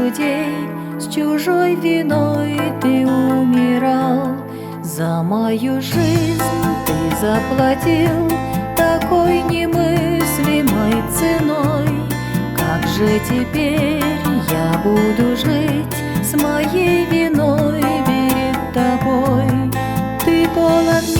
Людей С чужой виной ты умирал. За мою жизнь ты заплатил Такой немыслимой ценой, Как же теперь я буду жить С моей виной перед тобой? Ты полон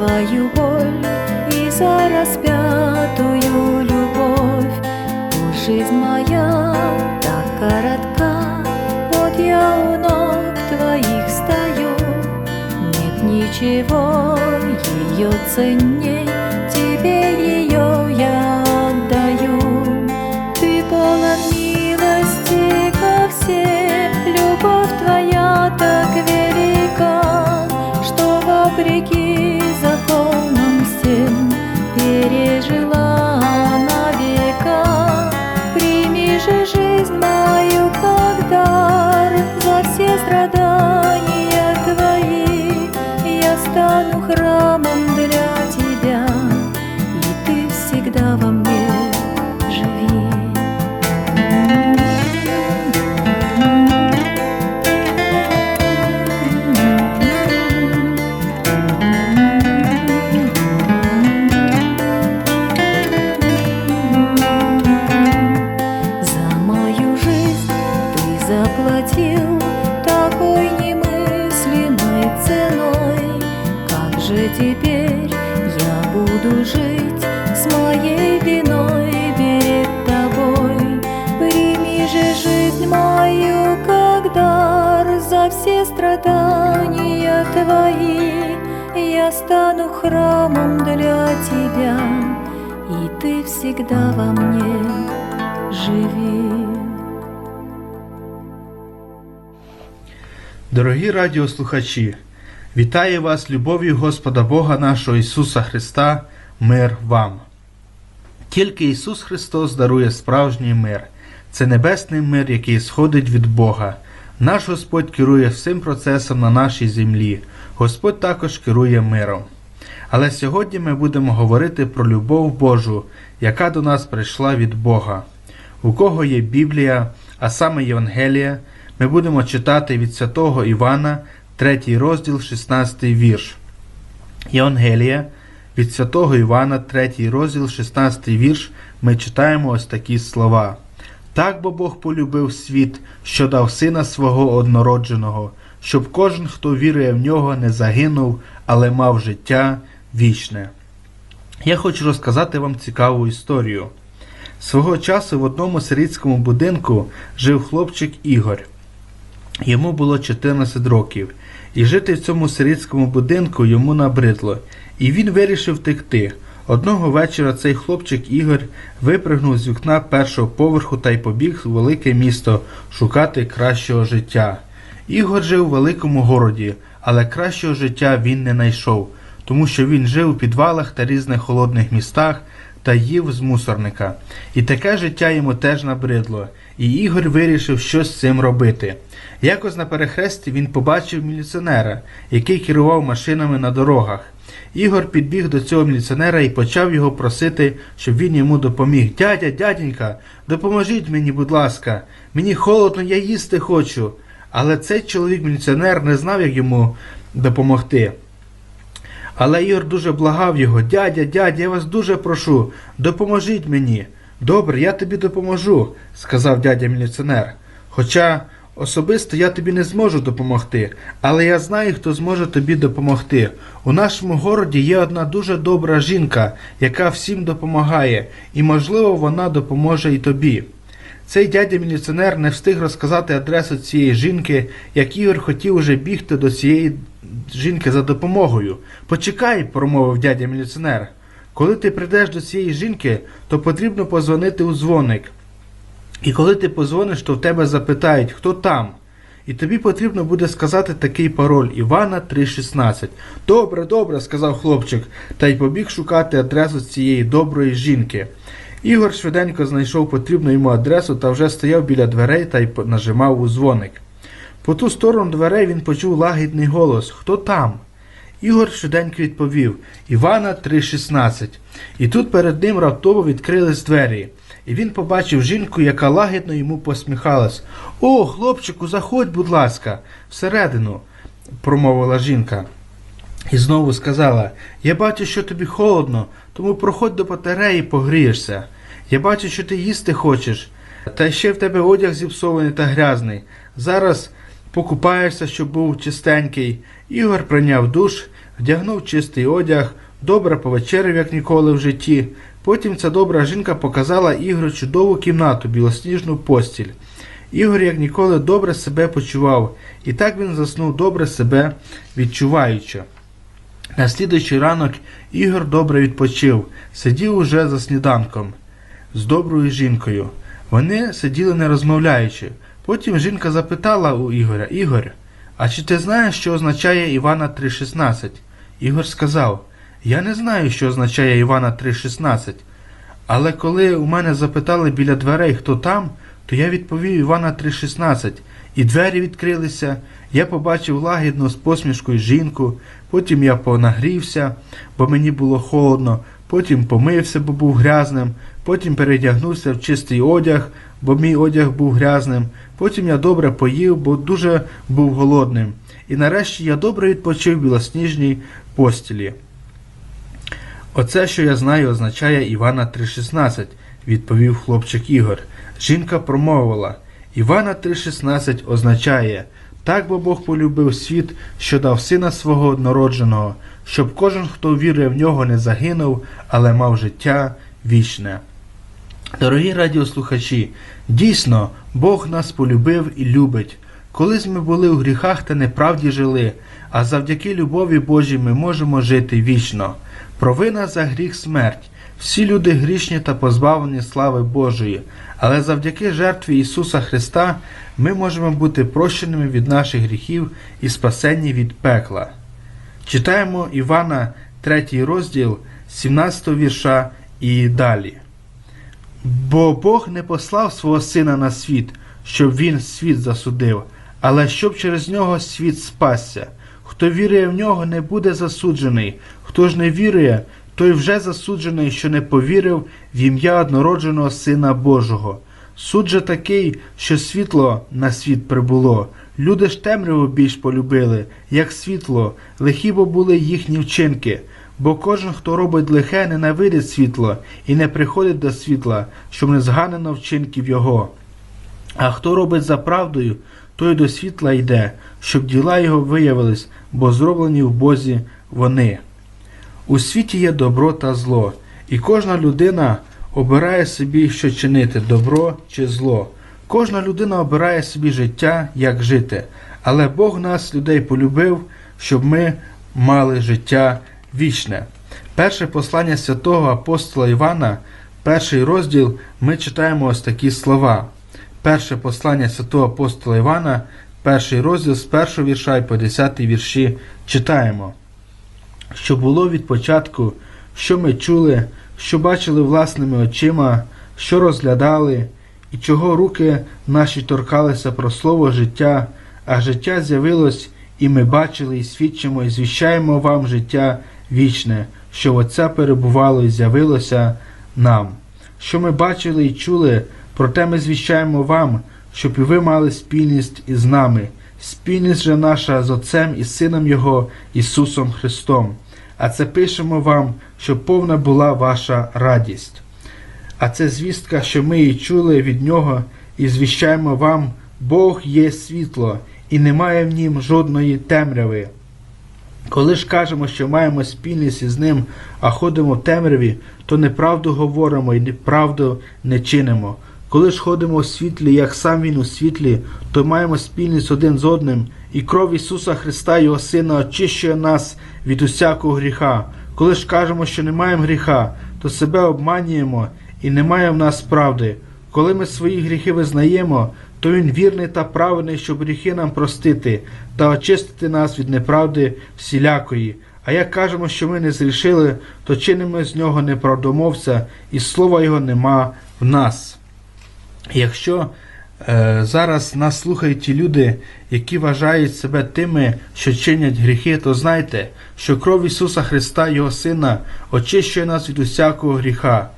твою боль и за распятую любовь. О, жизнь моя так коротка, вот я у ног твоих стою. Нет ничего ее ценней, тебе ее я отдаю. Ты полон всегда во мне живи. Дорогі радіослухачі, вітаю вас любов'ю Господа Бога нашого Ісуса Христа, мир вам. Тільки Ісус Христос дарує справжній мир. Це небесний мир, який сходить від Бога. Наш Господь керує всім процесом на нашій землі. Господь також керує миром. Але сьогодні ми будемо говорити про любов Божу, яка до нас прийшла від Бога. У кого є Біблія, а саме Євангелія, ми будемо читати від святого Івана, 3 розділ, 16 вірш. Євангелія від святого Івана, 3 розділ, 16 вірш, ми читаємо ось такі слова. Так бо Бог полюбив світ, що дав сина свого однородженого, щоб кожен, хто вірує в нього, не загинув, але мав життя вічне. Я хочу розказати вам цікаву історію. Свого часу в одному сирійському будинку жив хлопчик Ігор. Йому було 14 років, і жити в цьому сирійському будинку йому набридло, і він вирішив втекти. Одного вечора цей хлопчик Ігор випригнув з вікна першого поверху та й побіг у велике місто шукати кращого життя. Ігор жив у великому городі, але кращого життя він не знайшов, тому що він жив у підвалах та різних холодних містах та їв з мусорника. І таке життя йому теж набридло, і Ігор вирішив щось з цим робити. Якось на перехресті він побачив міліціонера, який керував машинами на дорогах. Ігор підбіг до цього міліціонера і почав його просити, щоб він йому допоміг. Дядя, дяденька, допоможіть мені, будь ласка, мені холодно, я їсти хочу. Але цей чоловік міліціонер не знав, як йому допомогти. Але Ігор дуже благав його, дядя, дядя, я вас дуже прошу, допоможіть мені. Добре, я тобі допоможу, сказав дядя міліціонер. Хоча особисто я тобі не зможу допомогти, але я знаю, хто зможе тобі допомогти. У нашому городі є одна дуже добра жінка, яка всім допомагає, і, можливо, вона допоможе і тобі. Цей дядя міліціонер не встиг розказати адресу цієї жінки, як Ігор хотів уже бігти до цієї жінки за допомогою. Почекай, промовив дядя міліціонер. Коли ти прийдеш до цієї жінки, то потрібно позвонити у дзвоник. І коли ти позвониш, то в тебе запитають, хто там. І тобі потрібно буде сказати такий пароль Івана 316. Добре, добре, сказав хлопчик, та й побіг шукати адресу цієї доброї жінки. Ігор швиденько знайшов потрібну йому адресу та вже стояв біля дверей та й нажимав у дзвоник. По ту сторону дверей він почув лагідний голос Хто там? Ігор швиденько відповів Івана 3.16. І тут перед ним раптово відкрились двері, і він побачив жінку, яка лагідно йому посміхалась. О, хлопчику, заходь, будь ласка, всередину, промовила жінка. І знову сказала: Я бачу, що тобі холодно, тому проходь до батареї погрієшся. Я бачу, що ти їсти хочеш, та ще в тебе одяг зіпсований та грязний. Зараз покупаєшся, щоб був чистенький. Ігор прийняв душ, вдягнув чистий одяг, добре повечеряв, як ніколи в житті. Потім ця добра жінка показала Ігору чудову кімнату, білосніжну постіль. Ігор, як ніколи, добре себе почував, і так він заснув добре себе відчуваючи. На слідуючий ранок Ігор добре відпочив, сидів уже за сніданком з доброю жінкою. Вони сиділи не розмовляючи. Потім жінка запитала у Ігоря Ігор, а чи ти знаєш, що означає Івана 3.16? Ігор сказав: Я не знаю, що означає Івана 3.16. Але коли у мене запитали біля дверей, хто там, то я відповів Івана 3.16, і двері відкрилися. Я побачив лагідну з посмішкою жінку, потім я понагрівся, бо мені було холодно, потім помився, бо був грязним, потім передягнувся в чистий одяг, бо мій одяг був грязним, потім я добре поїв, бо дуже був голодним. І нарешті я добре відпочив в білосніжній постілі. Оце, що я знаю, означає Івана 3.16, відповів хлопчик Ігор. Жінка промовила: Івана 3.16 означає так бо Бог полюбив світ, що дав сина свого однородженого, щоб кожен, хто вірує в нього, не загинув, але мав життя вічне. Дорогі радіослухачі, дійсно, Бог нас полюбив і любить. Колись ми були у гріхах та неправді жили, а завдяки любові Божій ми можемо жити вічно. Провина за гріх смерть. Всі люди грішні та позбавлені слави Божої, але завдяки жертві Ісуса Христа ми можемо бути прощеними від наших гріхів і спасені від пекла. Читаємо Івана 3 розділ 17 вірша і далі. Бо Бог не послав свого Сина на світ, щоб Він світ засудив, але щоб через нього світ спасся. Хто вірує в нього, не буде засуджений, хто ж не вірує, той вже засуджений, що не повірив в ім'я однородженого Сина Божого. Суд же такий, що світло на світ прибуло. Люди ж темряву більш полюбили, як світло, лихі бо були їхні вчинки. Бо кожен, хто робить лихе, ненавидить світло і не приходить до світла, щоб не зганено вчинків його. А хто робить за правдою, той до світла йде, щоб діла його виявились, бо зроблені в Бозі вони. У світі є добро та зло, і кожна людина обирає собі, що чинити добро чи зло. Кожна людина обирає собі життя, як жити, але Бог нас, людей, полюбив, щоб ми мали життя вічне. Перше послання святого апостола Івана, перший розділ, ми читаємо ось такі слова. Перше послання святого апостола Івана, перший розділ з першого вірша і по десятий вірші читаємо що було від початку, що ми чули, що бачили власними очима, що розглядали, і чого руки наші торкалися про слово життя, а життя з'явилось, і ми бачили, і свідчимо, і звіщаємо вам життя вічне, що Отця перебувало і з'явилося нам. Що ми бачили і чули, проте ми звіщаємо вам, щоб і ви мали спільність із нами, спільність же наша з Отцем і Сином Його Ісусом Христом. А це пишемо вам, щоб повна була ваша радість. А це звістка, що ми її чули від Нього, і звіщаємо вам, Бог є світло, і немає в нім жодної темряви. Коли ж кажемо, що маємо спільність із ним, а ходимо в темряві, то неправду говоримо і неправду не чинимо. Коли ж ходимо у світлі, як сам Він у світлі, то маємо спільність один з одним, і кров Ісуса Христа, Його Сина, очищує нас від усякого гріха. Коли ж кажемо, що не маємо гріха, то себе обманюємо і немає в нас правди. Коли ми свої гріхи визнаємо, то Він вірний та праведний, щоб гріхи нам простити та очистити нас від неправди всілякої. А як кажемо, що ми не зрішили, то чинимо з нього неправдомовця, і слова його нема в нас. Якщо е, зараз нас слухають ті люди, які вважають себе тими, що чинять гріхи, то знайте, що кров Ісуса Христа, Його Сина, очищує нас від усякого гріха.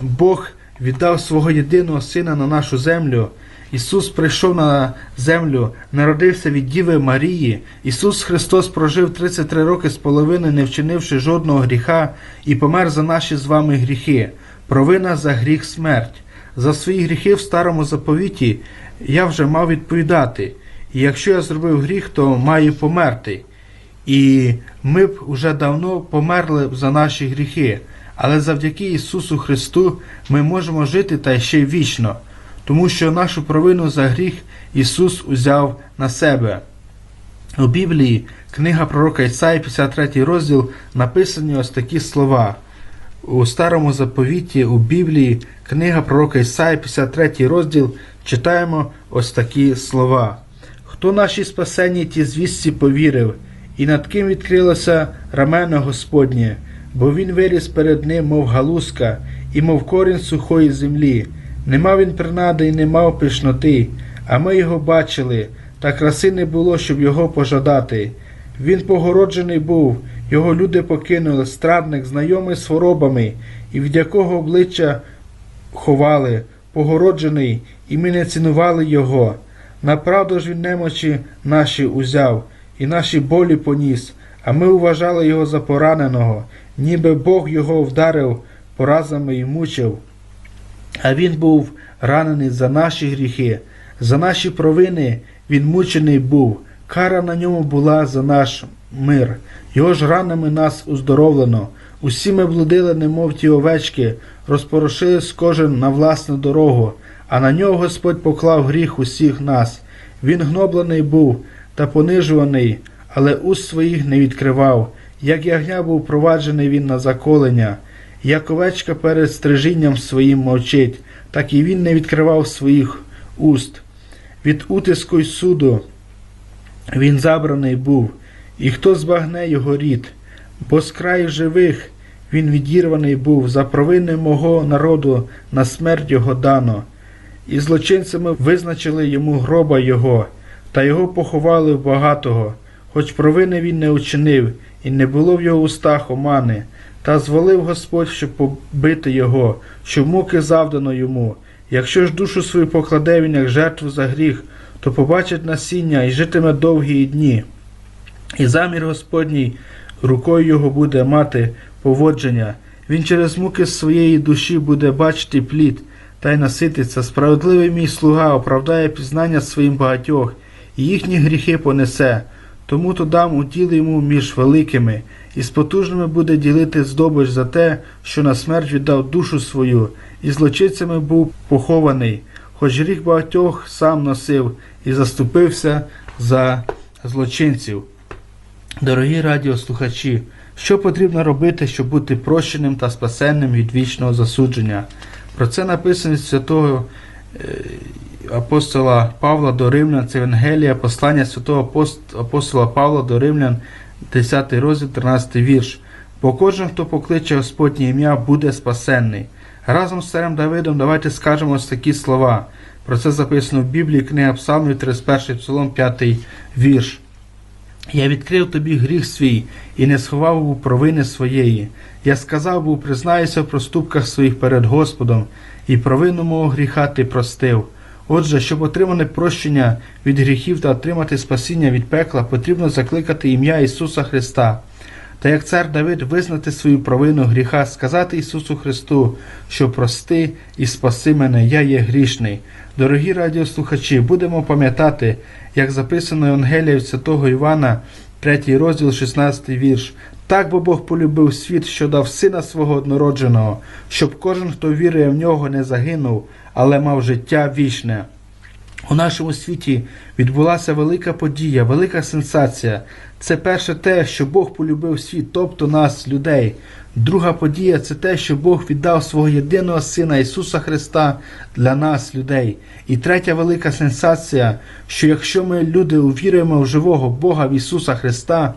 Бог віддав свого єдиного Сина на нашу землю. Ісус прийшов на землю, народився від Діви Марії. Ісус Христос прожив 33 роки з половиною, не вчинивши жодного гріха, і помер за наші з вами гріхи. Провина за гріх смерть. За свої гріхи в старому заповіті я вже мав відповідати. І якщо я зробив гріх, то маю померти. І ми б уже давно померли за наші гріхи. Але завдяки Ісусу Христу ми можемо жити та ще вічно, тому що нашу провину за гріх Ісус узяв на себе. У Біблії, книга пророка Ісаї, 53 розділ, написані ось такі слова. У старому заповіті у Біблії, книга пророка Ісаї, 53 розділ, читаємо ось такі слова. Хто наші спасенні ті звісті повірив, і над ким відкрилося рамено Господнє, бо він виріс перед ним, мов галузка, і мов корінь сухої землі. Не мав він принади і не мав пишноти, а ми його бачили, та краси не було, щоб його пожадати. Він погороджений був, його люди покинули, страдник, знайомий з хворобами, і від якого обличчя ховали, погороджений, і ми не цінували його. Направду ж він немочі наші узяв, і наші болі поніс, а ми вважали його за пораненого, ніби Бог його вдарив поразами і мучив. А він був ранений за наші гріхи, за наші провини він мучений був, кара на ньому була за наш мир, його ж ранами нас уздоровлено. Усі ми блудили, немов ті овечки, розпорошились кожен на власну дорогу, а на нього Господь поклав гріх усіх нас. Він гноблений був та понижуваний, але уст своїх не відкривав. Як ягня був проваджений він на заколення, як овечка перед стрижінням своїм мовчить, так і він не відкривав своїх уст. Від утиску й суду він забраний був, і хто збагне його рід, бо з краю живих він відірваний був за провини мого народу на смерть його дано, і злочинцями визначили йому гроба його, та його поховали в багатого, хоч провини він не учинив, і не було в його устах омани, та зволив Господь, щоб побити його, щоб муки завдано йому. Якщо ж душу свою покладе він як жертву за гріх, то побачить насіння і житиме довгі дні. І замір Господній рукою його буде мати поводження. Він через муки своєї душі буде бачити плід та й насититься. Справедливий мій слуга оправдає пізнання своїм багатьох, і їхні гріхи понесе. Тому то дам уділ йому між великими, і з потужними буде ділити здобич за те, що на смерть віддав душу свою, і злочинцями був похований, хоч гріх багатьох сам носив і заступився за злочинців. Дорогі радіослухачі, що потрібно робити, щоб бути прощеним та спасенним від вічного засудження? Про це написано святого е, апостола Павла до Римлян, це Евангелія, послання святого апостола Павла до Римлян, 10 розділ, 13 вірш. Бо кожен, хто покличе Господнє ім'я, буде спасенний. Разом з царем Давидом давайте скажемо ось такі слова. Про це записано в Біблії, книга Псалмів, 31 псалом, 5 вірш. Я відкрив тобі гріх свій і не сховав був провини своєї. Я сказав був, признаюся в проступках своїх перед Господом, і провину мого гріха ти простив. Отже, щоб отримати прощення від гріхів та отримати спасіння від пекла, потрібно закликати ім'я Ісуса Христа. Та як цар Давид визнати свою провину гріха, сказати Ісусу Христу, що прости і спаси мене, я є грішний. Дорогі радіослухачі, будемо пам'ятати, як записано Євангелія від Святого Івана, 3 розділ, 16 вірш. Так бо Бог полюбив світ, що дав сина свого однородженого, щоб кожен, хто вірує в нього, не загинув, але мав життя вічне. У нашому світі відбулася велика подія, велика сенсація. Це перше те, що Бог полюбив світ, тобто нас, людей. Друга подія це те, що Бог віддав свого єдиного Сина Ісуса Христа для нас, людей. І третя велика сенсація, що якщо ми, люди, увіруємо в живого Бога в Ісуса Христа,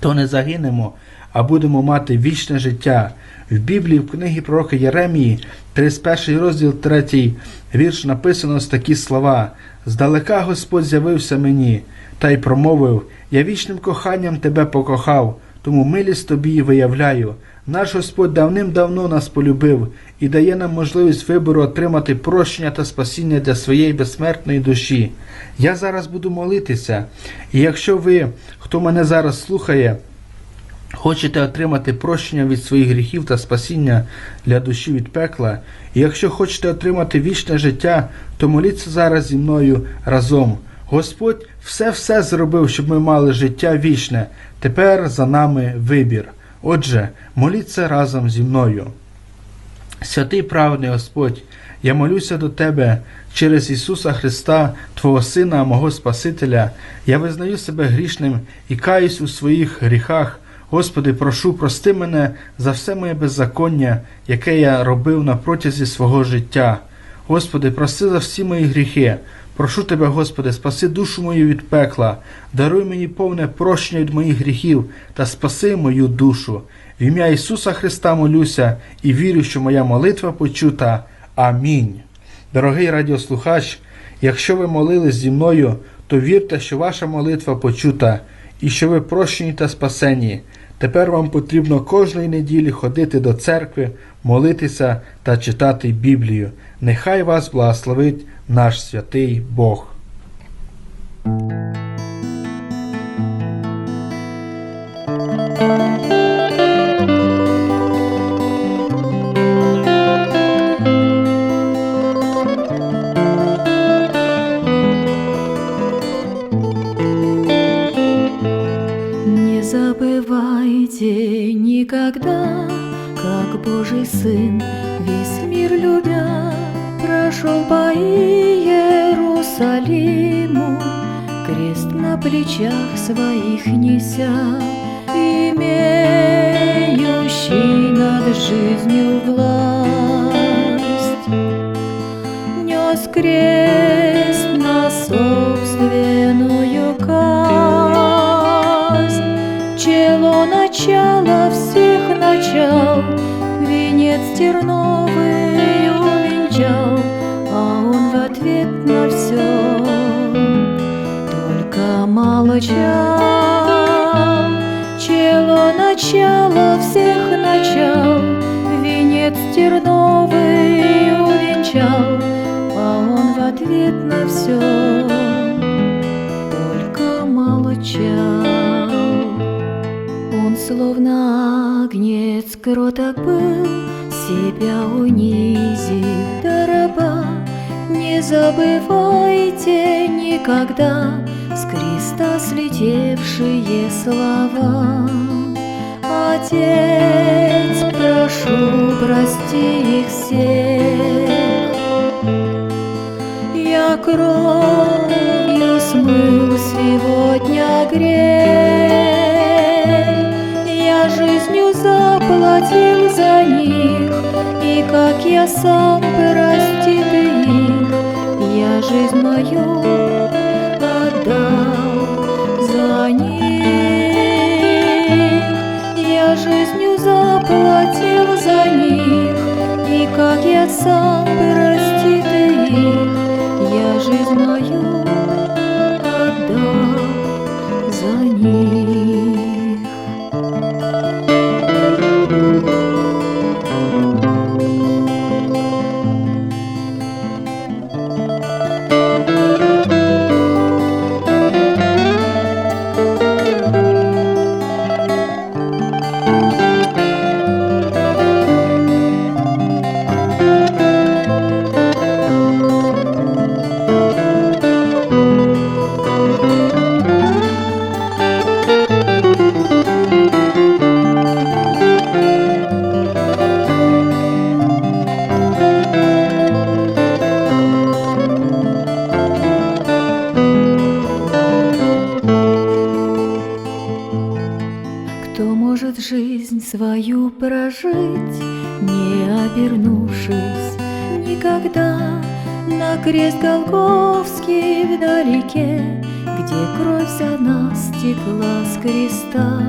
то не загинемо, а будемо мати вічне життя. В Біблії, в книгі пророка Єремії, 31 розділ 3 вірш написано ось такі слова: Здалека Господь з'явився мені, та й промовив: Я вічним коханням тебе покохав, тому милість тобі виявляю. Наш Господь давним-давно нас полюбив і дає нам можливість вибору отримати прощення та спасіння для своєї безсмертної душі. Я зараз буду молитися, і якщо ви, хто мене зараз слухає, Хочете отримати прощення від своїх гріхів та спасіння для душі від пекла, і якщо хочете отримати вічне життя, то моліться зараз зі мною разом. Господь все-все зробив, щоб ми мали життя вічне. Тепер за нами вибір. Отже, моліться разом зі мною. Святий праведний Господь, я молюся до Тебе через Ісуса Христа, Твого Сина, мого Спасителя. Я визнаю себе грішним і каюсь у своїх гріхах. Господи, прошу, прости мене за все моє беззаконня, яке я робив на протязі свого життя. Господи, прости за всі мої гріхи. Прошу Тебе, Господи, спаси душу мою від пекла, даруй мені повне прощення від моїх гріхів та спаси мою душу. В ім'я Ісуса Христа молюся і вірю, що моя молитва почута. Амінь. Дорогий радіослухач, якщо ви молились зі мною, то вірте, що ваша молитва почута і що ви прощені та спасені. Тепер вам потрібно кожної неділі ходити до церкви, молитися та читати Біблію. Нехай вас благословить наш святий Бог. Плечах своих неся, имеющий над жизнью власть. Нес крест на собственную казнь, чело начала всех начал, венец терновый молчал. Чело начала всех начал, венец терновый увенчал, а он в ответ на все только молчал. Он словно агнец кроток был, себя унизив до раба. Не забывайте никогда с креста слетевшие слова. Отец, прошу, прости их всех. Я кровью смыл сегодня грех, Я жизнью заплатил за них, И как я сам простит их, Я жизнь мою как я сам простит их, Я жизнь мою отдал за них. Голговский вдалеке, где кровь за нас текла с креста?